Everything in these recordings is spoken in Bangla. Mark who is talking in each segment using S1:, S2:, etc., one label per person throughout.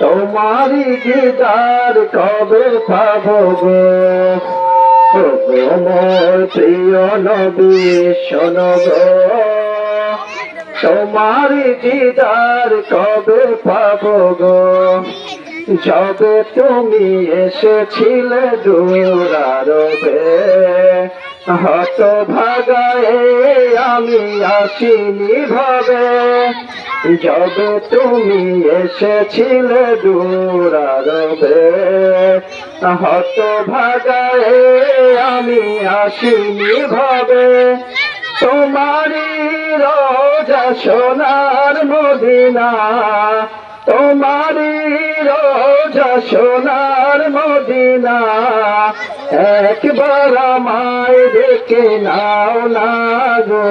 S1: তোমারি দিদার কবে পাব গো। ওগো মোর প্রিয় নবী শোনগ তোমারি দিদার কবে পাব গো। যবে তুমি এসেছিলে দূরারবে হত ভাগায় আমি আসিনি ভাবে। যবে তুমি এসেছিলে দূরারবে হত ভাগায় আমি আসিনি ভাবে। তোমারি রোজা সোনার মদিনা তোমারি রোজা সোনার মদিনা। একবার আমায় দেখে নাও না গো।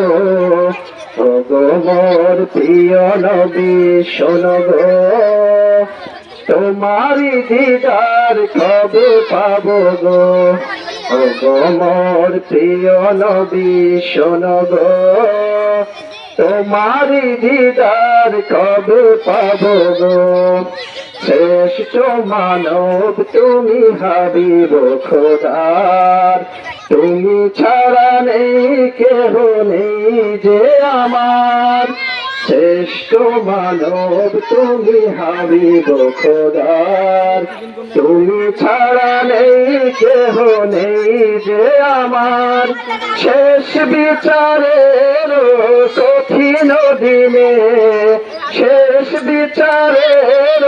S1: গো মোর প্রিয় নবী, শোনো গো। তোমারি দিদার কবে পাবো গো? গো মোর প্রিয় নবী, শোনো গো। তোমারি দিদার কবে পাব শ্রেষ্ঠ মানব তুমি হাবিব খোদার। তুমি ছাড়া নেই, কেহ নেই যে আমার। শ্রেষ্ঠ মানব তুমি হাবিব খোদার। তুমি ছাড়া নেই, কেহ নেই যে আমার। শেষ বিচারের কঠিন দিনে শেষ বিচারের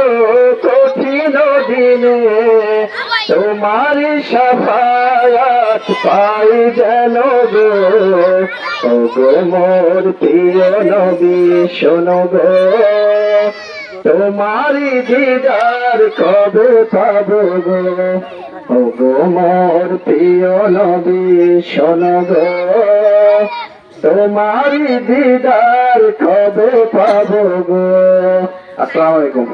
S1: কঠিন দিনে তোমার সাফায়াত পাই যেন গো। গো মোর প্রিয় নবী, শোনো গো। তোমারি দিদার কবে পাব গো? গো মোর প্রিয় নবী, শোনো গো। তোমারি দিদার কবে পাবো গো? আসসালামু আলাইকুম।